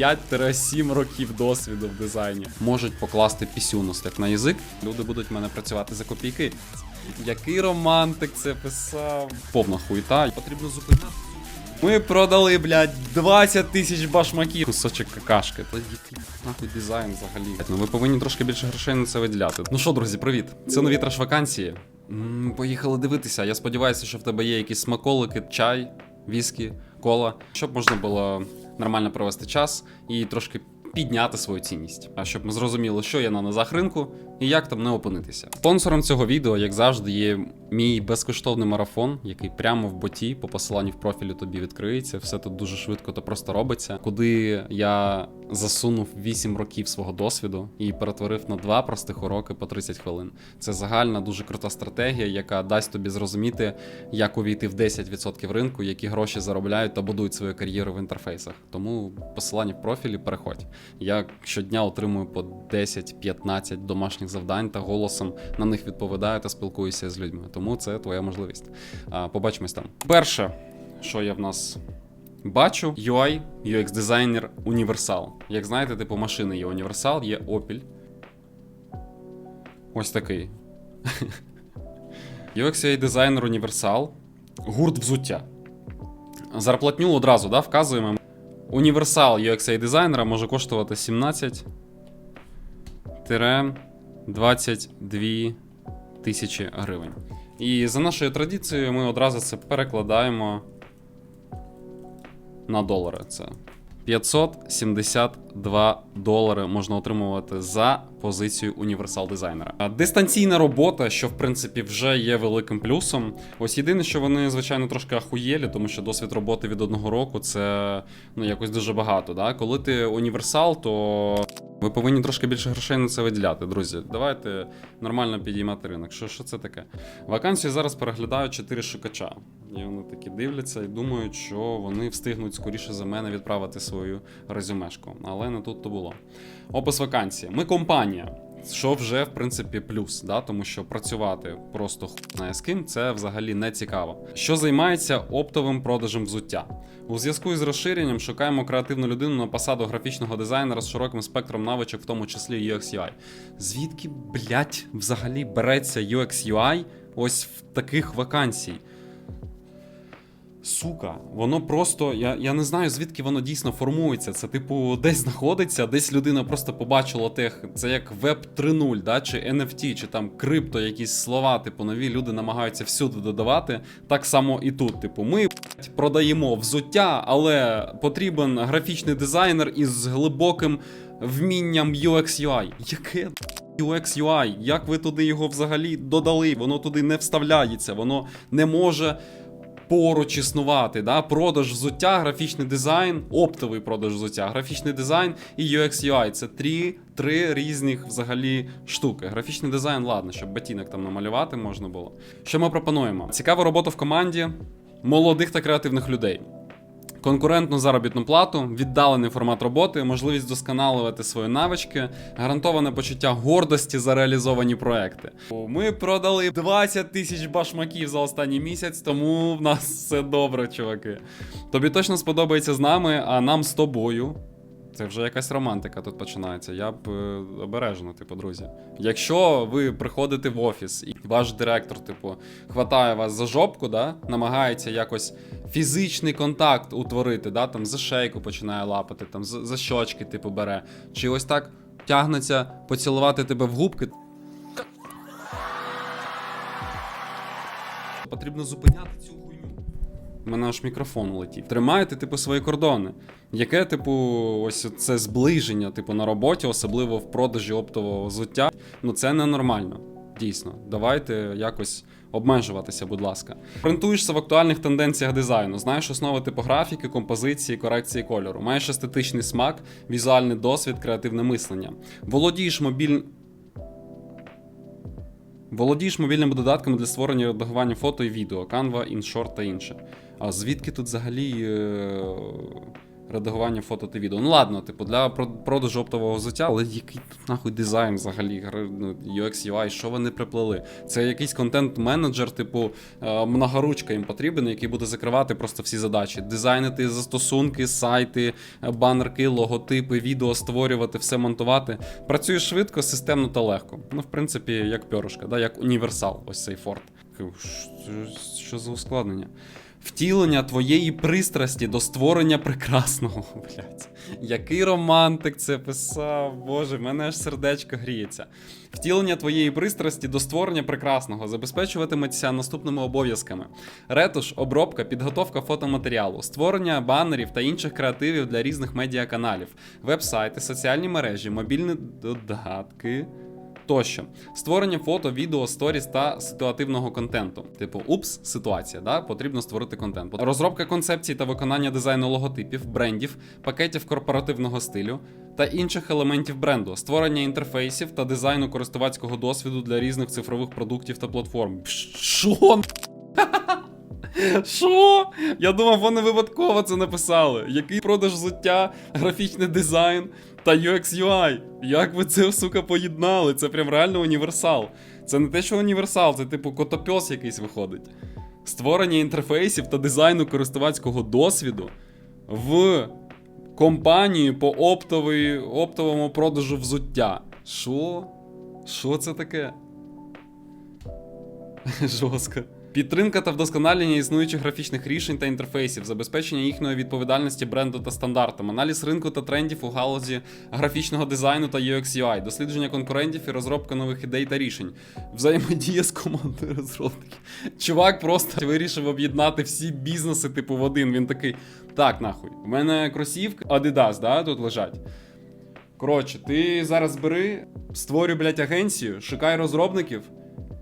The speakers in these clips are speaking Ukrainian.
5-7 років досвіду в дизайні. Можуть покласти пісюностик на язик. Люди будуть в мене працювати за копійки. Який романтик це писав. Повна хуйта. Потрібно зупиняти. Ми продали, блядь, 20 тисяч башмаків. Кусочок какашки. Та який нахуй дизайн взагалі. Ну ви повинні трошки більше грошей на це виділяти. Ну що, друзі, привіт. Це нові траш вакансії. Поїхали дивитися. Я сподіваюся, що в тебе є якісь смаколики, чай, віскі, кола, щоб можна було нормально провести час і трошки підняти свою цінність. А щоб ми зрозуміли, що є на низах ринку і як там не опинитися. Спонсором цього відео, як завжди, є мій безкоштовний марафон, який прямо в боті по посиланню в профілі тобі відкриється. Все тут дуже швидко та просто робиться. Куди я засунув 8 років свого досвіду і перетворив на два простих уроки по 30 хвилин. Це загальна дуже крута стратегія, яка дасть тобі зрозуміти, як увійти в 10% ринку, які гроші заробляють та будують свою кар'єру в інтерфейсах. Тому посилання в профілі переходь. Я щодня отримую по 10-15 домашніх завдань та голосом на них відповідаю та спілкуюся з людьми. Тому це твоя можливість. А, Побачимось там. Перше, що я в нас бачу, UI, UX дизайнер універсал. Як знаєте, типу машини є універсал, є Opel. Ось такий. UX UI дизайнер універсал. Гурт взуття. Зарплатню одразу да, вказуємо. Універсал UX дизайнера може коштувати 17 22 тисячі гривень. І за нашою традицією ми одразу це перекладаємо на долари. Це 572 долари можна отримувати за позицію універсал дизайнера. Дистанційна робота, що в принципі вже є великим плюсом. Ось єдине, що вони, звичайно, трошки ахуєлі, тому що досвід роботи від одного року це ну якось дуже багато. Да? Коли ти універсал, то ви повинні трошки більше грошей на це виділяти, друзі. Давайте нормально підіймати ринок. Що, що це таке? Вакансії зараз переглядають 4 шукача. І вони такі дивляться і думають, що вони встигнуть скоріше за мене відправити свою резюмешку. Але не тут то було. Опис вакансії. Ми компанія. Що вже в принципі плюс, да? тому що працювати просто хуй знає з ким це взагалі не цікаво. Що займається оптовим продажем взуття? У зв'язку із розширенням шукаємо креативну людину на посаду графічного дизайнера з широким спектром навичок, в тому числі UX UI. Звідки, блять, взагалі береться UX UI ось в таких вакансій? Сука, воно просто. Я, я не знаю, звідки воно дійсно формується. Це, типу, десь знаходиться, десь людина просто побачила тех. Це як Web 3.0, да, чи NFT, чи там крипто, якісь слова, типу, нові люди намагаються всюди додавати. Так само і тут. Типу, ми продаємо взуття, але потрібен графічний дизайнер із глибоким вмінням UX UI. Яке UX UI? Як ви туди його взагалі додали? Воно туди не вставляється, воно не може поруч існувати. Да? Продаж взуття, графічний дизайн, оптовий продаж взуття, графічний дизайн і UX UI. Це три, три різних взагалі штуки. Графічний дизайн, ладно, щоб батінок там намалювати можна було. Що ми пропонуємо? Цікава робота в команді молодих та креативних людей. Конкурентну заробітну плату, віддалений формат роботи, можливість досконалювати свої навички, гарантоване почуття гордості за реалізовані проекти. Ми продали 20 тисяч башмаків за останній місяць, тому в нас все добре, чуваки. Тобі точно сподобається з нами, а нам з тобою. Це вже якась романтика тут починається. Я б е, обережно, типу, друзі. Якщо ви приходите в офіс і ваш директор, типу, хватає вас за жопку, да, намагається якось фізичний контакт утворити, да, там за шейку починає лапати, там за, за щочки, типу, бере. Чи ось так тягнеться поцілувати тебе в губки. Потрібно зупиняти цю. У мене аж мікрофон улетів. Тримаєте, типу, свої кордони. Яке, типу, ось це зближення, типу, на роботі, особливо в продажі оптового взуття. Ну це ненормально. Дійсно, давайте якось обмежуватися, будь ласка. Орієнтуєшся в актуальних тенденціях дизайну, знаєш основи типографіки, композиції, корекції кольору, маєш естетичний смак, візуальний досвід, креативне мислення. Володієш мобіль... Володієш мобільними додатками для створення і редагування фото і відео, Canva, InShort та інше. А звідки тут взагалі е, редагування фото та відео. Ну ладно, типу, для продажу оптового взуття, але який тут нахуй дизайн взагалі, ну, UX, UI, що вони приплели? Це якийсь контент-менеджер, типу, е, многоручка їм потрібен, який буде закривати просто всі задачі. Дизайнити застосунки, сайти, е, банерки, логотипи, відео створювати, все монтувати. Працює швидко, системно та легко. Ну, в принципі, як пьоришка, да? як універсал, ось цей форт. Що за ускладнення? Втілення твоєї пристрасті до створення прекрасного. Блять. Який романтик це писав, боже, мене аж сердечко гріється. Втілення твоєї пристрасті до створення прекрасного забезпечуватиметься наступними обов'язками: ретуш, обробка, підготовка фотоматеріалу, створення банерів та інших креативів для різних медіаканалів, веб-сайти, соціальні мережі, мобільні додатки. Тощо, створення фото, відео, сторіс та ситуативного контенту. Типу, упс, ситуація, да? потрібно створити контент. Розробка концепцій та виконання дизайну логотипів, брендів, пакетів корпоративного стилю та інших елементів бренду, створення інтерфейсів та дизайну користувацького досвіду для різних цифрових продуктів та платформ. Що? Що? Я думав, вони випадково це написали. Який продаж взуття, графічний дизайн та UX UI. Як ви це, сука, поєднали? Це прям реально універсал. Це не те, що універсал, це типу котопьос якийсь виходить. Створення інтерфейсів та дизайну користувацького досвіду в компанії по оптовій, оптовому продажу взуття. Що? Що це таке? Жорстко. Підтримка та вдосконалення існуючих графічних рішень та інтерфейсів, забезпечення їхньої відповідальності бренду та стандартам, аналіз ринку та трендів у галузі графічного дизайну та UX UI, дослідження конкурентів і розробка нових ідей та рішень, взаємодія з командою розробників. Чувак просто вирішив об'єднати всі бізнеси, типу, в один. Він такий: так, нахуй, у мене кросівки Adidas, да, тут лежать. Коротше, ти зараз бери, створюй, блядь, агенцію, шукай розробників.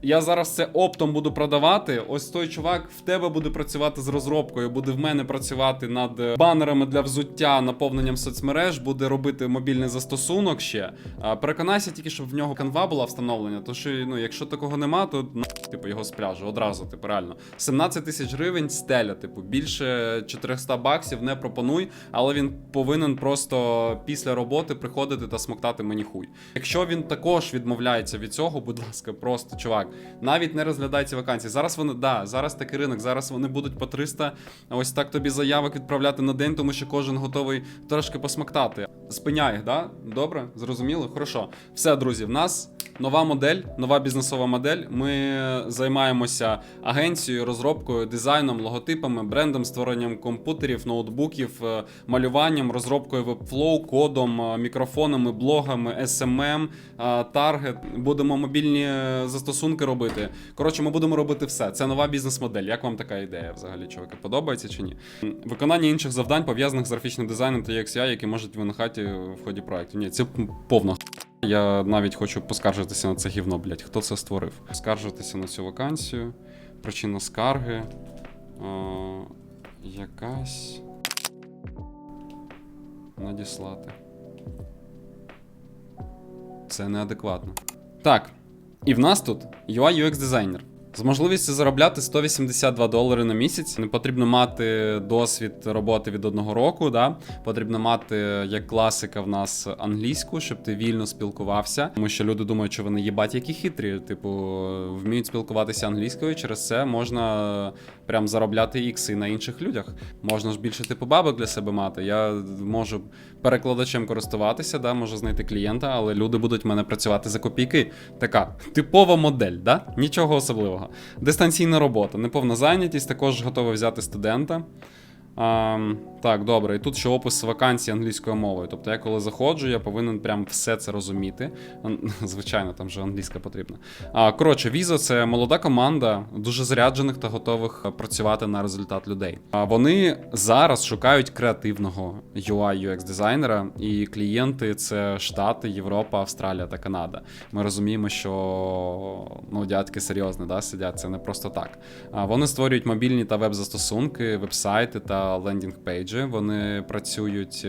Я зараз це оптом буду продавати. Ось той чувак в тебе буде працювати з розробкою, буде в мене працювати над е, банерами для взуття, наповненням соцмереж, буде робити мобільний застосунок ще. Переконайся тільки, щоб в нього канва була встановлена. То що ну, якщо такого нема, то на типу його спряжу одразу, типу, реально. 17 тисяч гривень стеля, типу, більше 400 баксів не пропонуй, але він повинен просто після роботи приходити та смоктати мені хуй. Якщо він також відмовляється від цього, будь ласка, просто чувак, навіть не розглядай ці вакансії. Зараз вони, да, зараз такий ринок, зараз вони будуть по 300, ось так тобі заявок відправляти на день, тому що кожен готовий трошки посмоктати. Спиняй їх, да? Добре? Зрозуміло? Хорошо. Все, друзі, в нас. Нова модель, нова бізнесова модель. Ми займаємося агенцією, розробкою, дизайном, логотипами, брендом, створенням комп'ютерів, ноутбуків, е, малюванням, розробкою вебфлоу, кодом, е, мікрофонами, блогами, SMM, е, таргет. Будемо мобільні е, застосунки робити. Коротше, ми будемо робити все. Це нова бізнес-модель. Як вам така ідея взагалі, чуваки? Подобається чи ні? Виконання інших завдань пов'язаних з графічним дизайном та UX, які можуть виникати в ході проекту. Ні, це повна я навіть хочу поскаржитися на це гівно, блядь. Хто це створив? Скаржитися на цю вакансію. Причина скарги. Е, якась. Надіслати. Це неадекватно. Так. І в нас тут UI UX дизайнер. З можливістю заробляти 182 долари на місяць. Не потрібно мати досвід роботи від одного року. Да? Потрібно мати, як класика, в нас англійську, щоб ти вільно спілкувався. Тому що люди думають, що вони їбать які хитрі. Типу, вміють спілкуватися англійською. Через це можна прям заробляти ікси на інших людях. Можна ж більше типу бабок для себе мати. Я можу перекладачем користуватися, да, можу знайти клієнта, але люди будуть в мене працювати за копійки. Така типова модель, да? нічого особливого. Дистанційна робота, неповна зайнятість, також готова взяти студента. А, так, добре, і тут ще опис вакансії англійською мовою. Тобто я коли заходжу, я повинен прям все це розуміти. Звичайно, там же англійська потрібна. А, коротше, Віза це молода команда дуже заряджених та готових е, працювати на результат людей. А вони зараз шукають креативного UI UX дизайнера, і клієнти це Штати, Європа, Австралія та Канада. Ми розуміємо, що ну, дядьки серйозно да, сидять, це не просто так. А, вони створюють мобільні та веб-застосунки, веб-сайти та та лендінг-пейджі. Вони працюють е,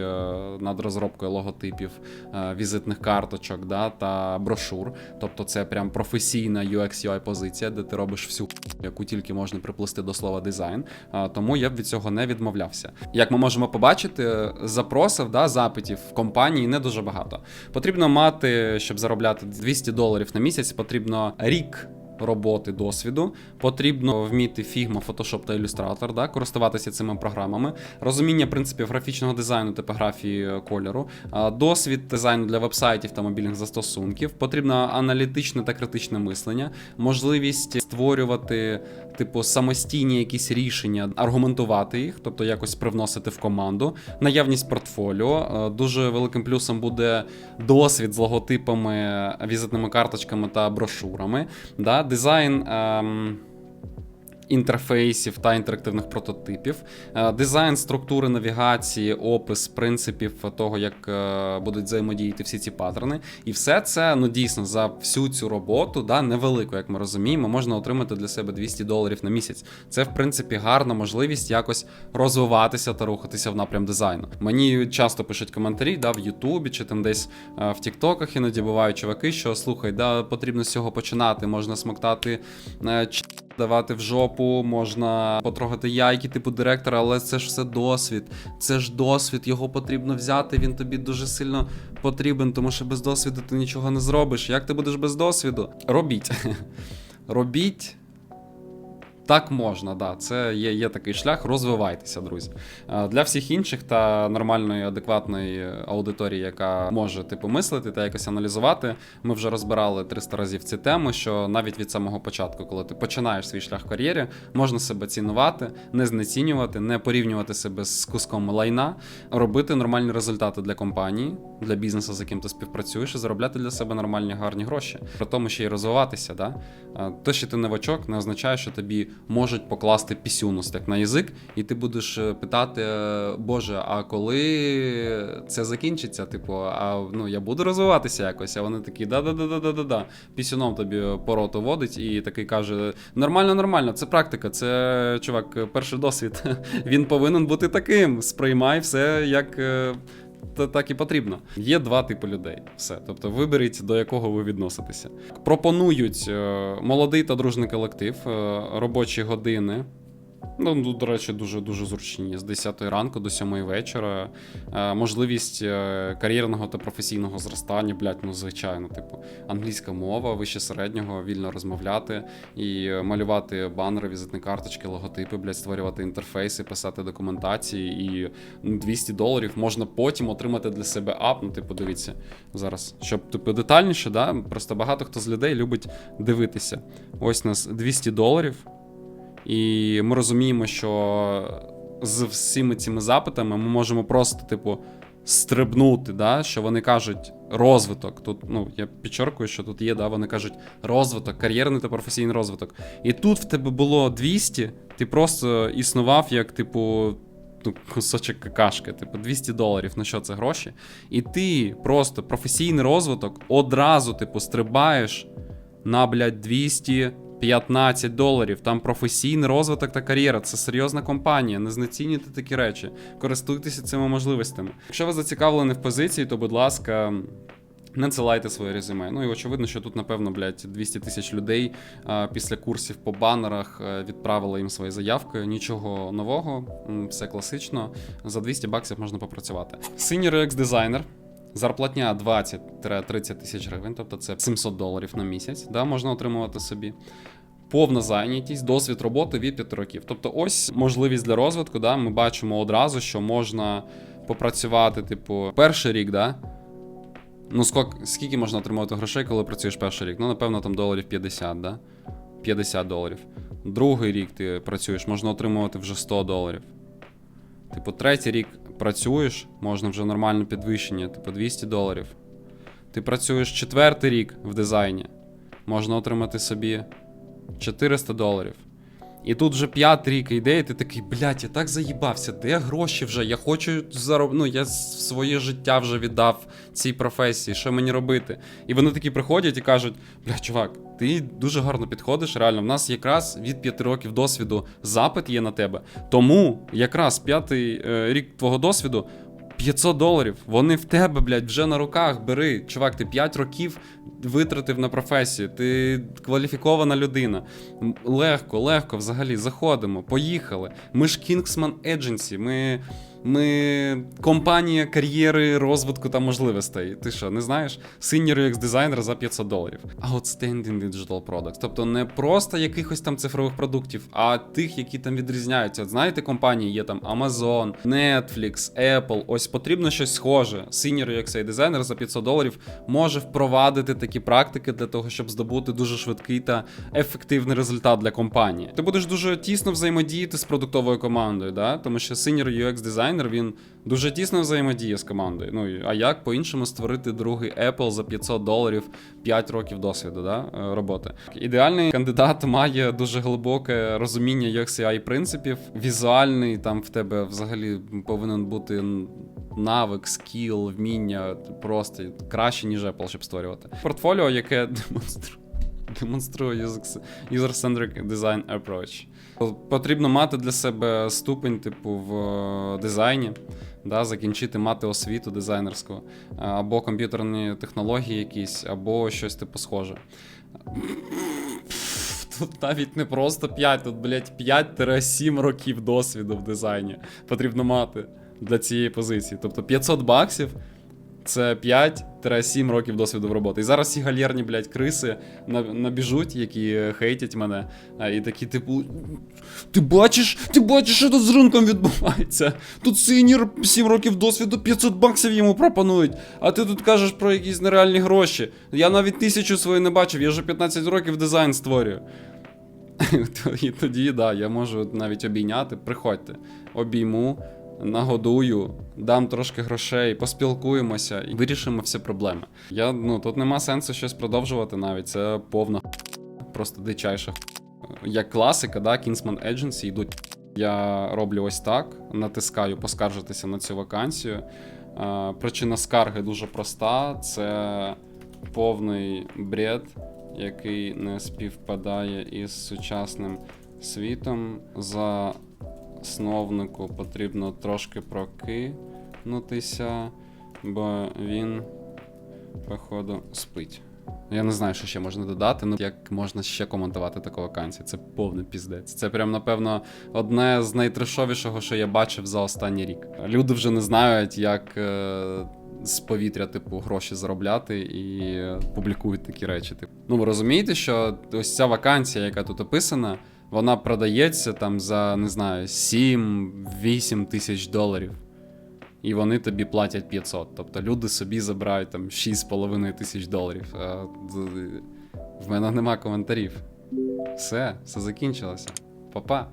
над розробкою логотипів, е, візитних карточок да, та брошур. Тобто це прям професійна UX UI позиція, де ти робиш всю яку тільки можна приплести до слова дизайн. Тому я б від цього не відмовлявся. Як ми можемо побачити, запросів, да, запитів в компанії не дуже багато. Потрібно мати, щоб заробляти 200 доларів на місяць, потрібно рік. Роботи досвіду потрібно вміти Figma, Photoshop та Illustrator, да, користуватися цими програмами, розуміння принципів графічного дизайну, типографії е, кольору, досвід дизайну для вебсайтів та мобільних застосунків. Потрібно аналітичне та критичне мислення, можливість створювати типу самостійні якісь рішення, аргументувати їх, тобто якось привносити в команду, наявність портфоліо. Е, Дуже великим плюсом буде досвід з логотипами, візитними карточками та брошурами. Да? Дизайн. Ем... Інтерфейсів та інтерактивних прототипів, Е, дизайн структури навігації, опис принципів того, як е, будуть взаємодіяти всі ці паттерни. І все це ну дійсно за всю цю роботу, да, невелику, як ми розуміємо, можна отримати для себе 200 доларів на місяць. Це в принципі гарна можливість якось розвиватися та рухатися в напрям дизайну. Мені часто пишуть коментарі, да, в Ютубі чи там десь е, в Тіктоках іноді бувають чуваки, що слухай, да, потрібно з цього починати, можна смоктати. Давати в жопу, можна потрогати яйки, типу директора, але це ж все досвід. Це ж досвід, його потрібно взяти. Він тобі дуже сильно потрібен, тому що без досвіду ти нічого не зробиш. Як ти будеш без досвіду? Робіть. Робіть. Так можна, да. Це є, є такий шлях. Розвивайтеся, друзі. Е, Для всіх інших та нормальної, адекватної аудиторії, яка може типу мислити та якось аналізувати. Ми вже розбирали 300 разів ці теми, що навіть від самого початку, коли ти починаєш свій шлях в кар'єрі, можна себе цінувати, не знецінювати, не порівнювати себе з куском лайна, робити нормальні результати для компанії, для бізнесу, з яким ти співпрацюєш, і заробляти для себе нормальні гарні гроші. При тому ще й розвиватися. Да? Е, Те, що ти новачок, не означає, що тобі можуть покласти пісюну стек на язик, і ти будеш е, питати: е, Боже, а коли це закінчиться? Типу, а ну я буду розвиватися якось? А вони такі, да-да-да-да-да-да. Пісюном тобі по роту водить, і такий каже: нормально, нормально, це практика, це чувак, перший досвід. Він повинен бути таким. Сприймай все як. Та- так і потрібно. Є два типи людей. Все. Тобто виберіть, до якого ви відноситеся. Пропонують е, молодий та дружний колектив, е, робочі години. Ну, ну, до речі, дуже дуже зручні з 10 ранку до 7 вечора. Е, можливість е, кар'єрного та професійного зростання, блядь, ну звичайно, типу, англійська мова, вище середнього, вільно розмовляти і малювати банери, візитні карточки, логотипи, блядь, створювати інтерфейси, писати документації і ну, 200 доларів можна потім отримати для себе ап. Ну, типу, дивіться зараз, щоб типу детальніше, да? просто багато хто з людей любить дивитися. Ось у нас 200 доларів. І ми розуміємо, що з всіми цими запитами ми можемо просто, типу, стрибнути, да? що вони кажуть розвиток. Тут, ну, я підчеркую, що тут є, да, вони кажуть розвиток, кар'єрний та професійний розвиток. І тут в тебе було 200, ти просто існував як, типу. Ну, кусочок какашки, типу 200 доларів, на що це гроші? І ти просто професійний розвиток одразу, типу, стрибаєш на, блядь, 200 15 доларів. Там професійний розвиток та кар'єра. Це серйозна компанія. Не знецінюйте такі речі. Користуйтеся цими можливостями. Якщо ви зацікавлені в позиції, то будь ласка. Надсилайте своє резюме. Ну і очевидно, що тут, напевно, блядь, 200 тисяч людей а, після курсів по банерах е, відправили їм свої заявки. Нічого нового, все класично. За 200 баксів можна попрацювати. Senior UX дизайнер. Зарплатня 20-30 тисяч гривень, тобто це 700 доларів на місяць, да, можна отримувати собі. Повна зайнятість, досвід роботи від 5 років. Тобто, ось можливість для розвитку. Да, Ми бачимо одразу, що можна попрацювати, типу, перший рік, да. Ну, скільки, можна отримувати грошей, коли працюєш перший рік? Ну, напевно, там доларів 50, да? 50 доларів. Другий рік ти працюєш, можна отримувати вже 100 доларів. Типу, третій рік працюєш, можна вже нормальне підвищення, типу 200 доларів. Ти працюєш четвертий рік в дизайні, можна отримати собі 400 доларів. І тут вже п'ятий рік йде, і ти такий, блядь, я так заїбався, де гроші вже? Я хочу зароб... Ну, я своє життя вже віддав цій професії, що мені робити? І вони такі приходять і кажуть: бля, чувак, ти дуже гарно підходиш. Реально, в нас якраз від п'яти років досвіду запит є на тебе. Тому якраз п'ятий е, рік твого досвіду. 500 доларів, вони в тебе, блядь, вже на руках. Бери. Чувак, ти 5 років витратив на професію, ти кваліфікована людина. Легко, легко взагалі заходимо, поїхали. Ми ж Kingsman Agency, ми, ми компанія кар'єри, розвитку та можливостей. Ти що, не знаєш? Senior UX дизайнер за 500 доларів. Outstanding Digital Products. Тобто не просто якихось там цифрових продуктів, а тих, які там відрізняються. От знаєте, компанії є там Amazon, Netflix, Apple. Ось потрібно щось схоже. Senior UX дизайнер за 500 доларів може впровадити такі практики для того, щоб здобути дуже швидкий та ефективний результат для компанії. Ти будеш дуже тісно взаємодіяти з продуктовою командою, да? тому що Senior UX дизайнер він дуже тісно взаємодіє з командою. Ну а як по-іншому створити другий Apple за 500 доларів 5 років досвіду да? е, роботи? Ідеальний кандидат має дуже глибоке розуміння UX UI принципів, візуальний там в тебе взагалі повинен бути навик, скіл, вміння просто краще, ніж Apple, щоб створювати. Портфоліо, яке демонструє. Демонструє user- user-centric design approach. Потрібно мати для себе ступень, типу, в е, дизайні, да, закінчити мати освіту дизайнерську, е, або комп'ютерні технології якісь, або щось типу схоже. Тут навіть не просто 5, тут, блядь, 5-7 років досвіду в дизайні потрібно мати для цієї позиції. Тобто 500 баксів це 5-7 років досвіду в роботі. І зараз ці галерні, блядь, криси набіжуть, які хейтять мене. І такі, типу. Ти бачиш, ти бачиш, що тут з ринком відбувається. Тут синір 7 років досвіду, 500 баксів йому пропонують. А ти тут кажеш про якісь нереальні гроші. Я навіть тисячу свою не бачив, я вже 15 років дизайн створюю. І тоді, да, я можу навіть обійняти. Приходьте, обійму, нагодую, дам трошки грошей, поспілкуємося і вирішимо всі проблеми. Я, ну, тут нема сенсу щось продовжувати навіть. Це повна просто дичайша. Як класика, да, Kingsman Agency йдуть. Я роблю ось так, натискаю поскаржитися на цю вакансію. Причина скарги дуже проста: це повний бред, який не співпадає із сучасним світом. За основнику потрібно трошки прокинутися, бо він, походу, спить. Я не знаю, що ще можна додати. Ну як можна ще коментувати таку вакансію? Це повний піздець. Це прям, напевно, одне з найтрешовішого, що я бачив за останній рік. Люди вже не знають, як е, з повітря, типу, гроші заробляти і публікують такі речі. Типу. Ну, ви розумієте, що ось ця вакансія, яка тут описана, вона продається там за, не знаю, 7-8 тисяч доларів. І вони тобі платять 500. Тобто люди собі забирають там 6,5 тисяч доларів. А, в мене нема коментарів. Все, все закінчилося. Па-па.